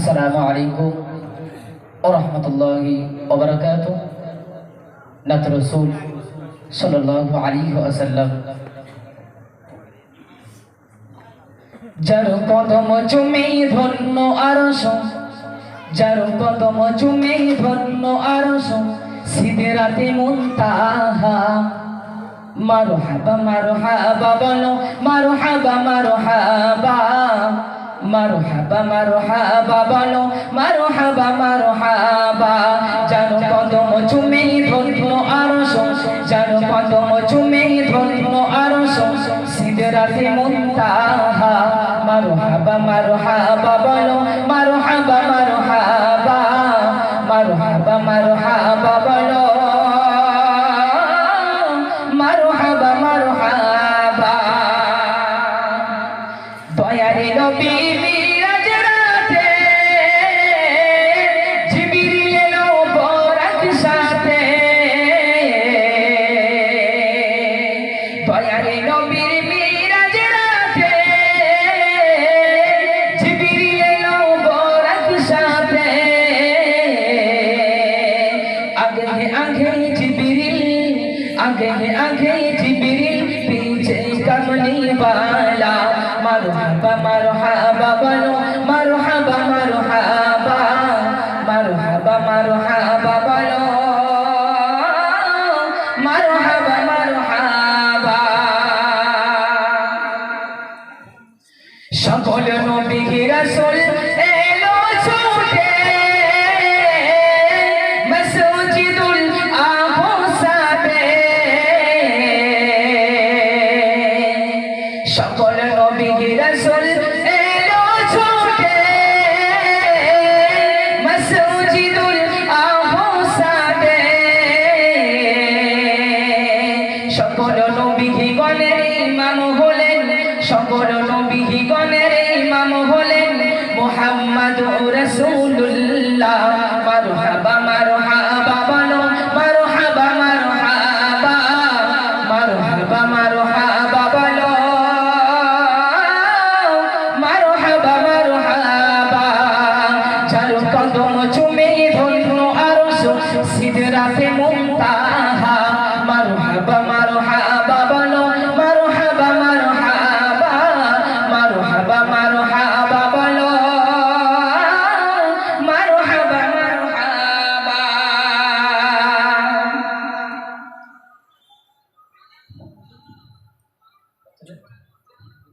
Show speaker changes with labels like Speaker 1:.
Speaker 1: আসসালামু আলাইকুম ওরহমতুল্লাহি ওবরাকাত নাত রসুল সাল্লাল্লাহু আলাইহি ওয়াসাল্লাম। যার কদম চুমে ধন্য আরশ, যার কদম চুমে ধন্য আরশ সিদরাতে মুনতাহা। মারহাবা মারহাবা বলো, মারহাবা মারহাবা মারহাবা মারহাবা বলো, মারহাবা মারহাবা। যার কদম চুমে ধন্য আরশ যার কদম চুমে ধন্য আরশ। সিদরাতে মুনতাহা, মারহাবা মারহাবা বলো, মারহাবা মারহাবা। মারহাবা মারহাবা বলো, মারহাবা মারহাবা। দয়ারে নবী আগে আগে জিবরিল पीछे कमली वाला मरहबा मरहबा बोलो मरहबा मरहबा मरहबा मरहबा बोलो मरहबा मरहबा সকল নবী রাসূল সকল নবী রাসূল এলো ছুটে। মসজিদুল আকসাতে সকল নবী গণের ইমাম হলেন, সকল নবী গণের ইমাম হলেন মুহাম্মাদুর রাসূলুল্লাহ। মারহাবা মসজিদ রাতে মমতা